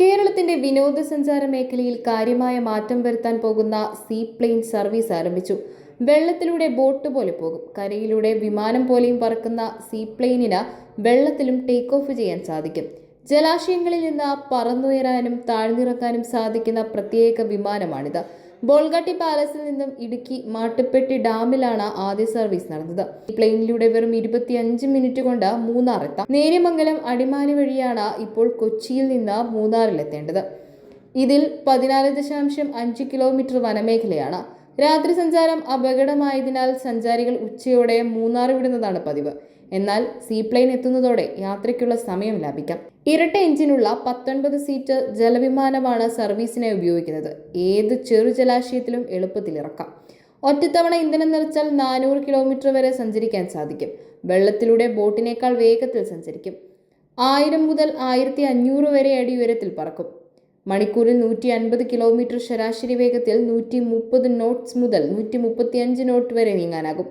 കേരളത്തിന്റെ വിനോദസഞ്ചാര മേഖലയിൽ കാര്യമായ മാറ്റം വരുത്താൻ പോകുന്ന സീ പ്ലെയിൻ സർവീസ് ആരംഭിച്ചു. വെള്ളത്തിലൂടെ ബോട്ട് പോലെ പോകും. കരയിലൂടെ വിമാനം പോലെയും പറക്കുന്ന സീ പ്ലെയിനിന് വെള്ളത്തിലും ടേക്ക് ഓഫ് ചെയ്യാൻ സാധിക്കും. ജലാശയങ്ങളിൽ നിന്ന് പറന്നുയരാനും താഴ്ന്നിറക്കാനും സാധിക്കുന്ന പ്രത്യേക വിമാനമാണിത്. ബോൾഗാട്ടി പാലസിൽ നിന്നും ഇടുക്കി മാട്ടുപ്പെട്ടി ഡാമിലാണ് ആദ്യ സർവീസ് നടന്നത്. ഈ പ്ലെയിനിലൂടെ വെറും ഇരുപത്തിയഞ്ച് മിനിറ്റ് കൊണ്ട് മൂന്നാർ എത്താം. നേര്യമംഗലം അടിമാലി വഴിയാണ് ഇപ്പോൾ കൊച്ചിയിൽ നിന്ന് മൂന്നാറിലെത്തേണ്ടത്. ഇതിൽ പതിനാല് ദശാംശം അഞ്ച് കിലോമീറ്റർ വനമേഖലയാണ്. രാത്രി സഞ്ചാരം അപകടമായതിനാൽ സഞ്ചാരികൾ ഉച്ചയോടെ മൂന്നാർ വിടുന്നതാണ് പതിവ്. എന്നാൽ സീപ്ലെയിൻ എത്തുന്നതോടെ യാത്രയ്ക്കുള്ള സമയം ലാഭിക്കാം. ഇരട്ട എഞ്ചിനുള്ള പത്തൊൻപത് സീറ്റ് ജലവിമാനമാണ് സർവീസിനായി ഉപയോഗിക്കുന്നത്. ഏത് ചെറു ജലാശയത്തിലും എളുപ്പത്തിൽ ഇറക്കാം. ഒറ്റത്തവണ ഇന്ധനം നിറച്ചാൽ നാനൂറ് കിലോമീറ്റർ വരെ സഞ്ചരിക്കാൻ സാധിക്കും. വെള്ളത്തിലൂടെ ബോട്ടിനേക്കാൾ വേഗത്തിൽ സഞ്ചരിക്കും. ആയിരം മുതൽ ആയിരത്തി അഞ്ഞൂറ് വരെ അടി ഉയരത്തിൽ പറക്കും. മണിക്കൂറിൽ നൂറ്റി അൻപത് കിലോമീറ്റർ ശരാശരി വേഗത്തിൽ നൂറ്റി മുപ്പത് നോട്ട്സ് മുതൽ നൂറ്റി മുപ്പത്തിയഞ്ച് നോട്ട് വരെ നീങ്ങാനാകും.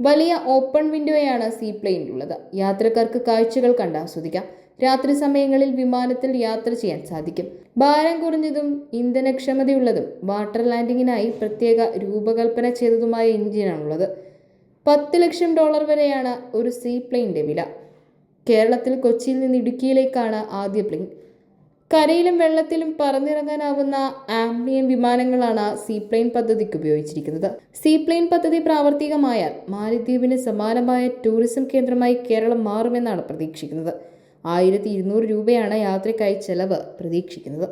വലിയ ഓപ്പൺ വിൻഡോയാണ് സീ പ്ലെയിനിലുള്ളത് യാത്രക്കാർക്ക് കാഴ്ചകൾ കണ്ട് ആസ്വദിക്കാം. രാത്രി സമയങ്ങളിൽ വിമാനത്തിൽ യാത്ര ചെയ്യാൻ സാധിക്കും. ഭാരം കുറഞ്ഞതും ഇന്ധനക്ഷമതയുള്ളതും വാട്ടർ ലാൻഡിങ്ങിനായി പ്രത്യേക രൂപകൽപ്പന ചെയ്തതുമായ എഞ്ചിനാണുള്ളത്. പത്ത് ലക്ഷം ഡോളർ വരെയാണ് ഒരു സീ പ്ലെയിന്റെ വില. കേരളത്തിൽ കൊച്ചിയിൽ നിന്ന് ഇടുക്കിയിലേക്കാണ് ആദ്യ പ്ലെയിൻ കരയിലും വെള്ളത്തിലും പറന്നിറങ്ങാനാവുന്ന ആംബിയൻ വിമാനങ്ങളാണ് സീപ്ലെയിൻ പദ്ധതിക്ക് ഉപയോഗിച്ചിരിക്കുന്നത്. സീപ്ലെയിൻ പദ്ധതി പ്രാവർത്തികമായാൽ മാലിദ്വീപിന് സമാനമായ ടൂറിസം കേന്ദ്രമായി കേരളം മാറുമെന്നാണ് പ്രതീക്ഷിക്കുന്നത്. ആയിരത്തി ഇരുന്നൂറ് രൂപയാണ് യാത്രയ്ക്കായി ചെലവ് പ്രതീക്ഷിക്കുന്നത്.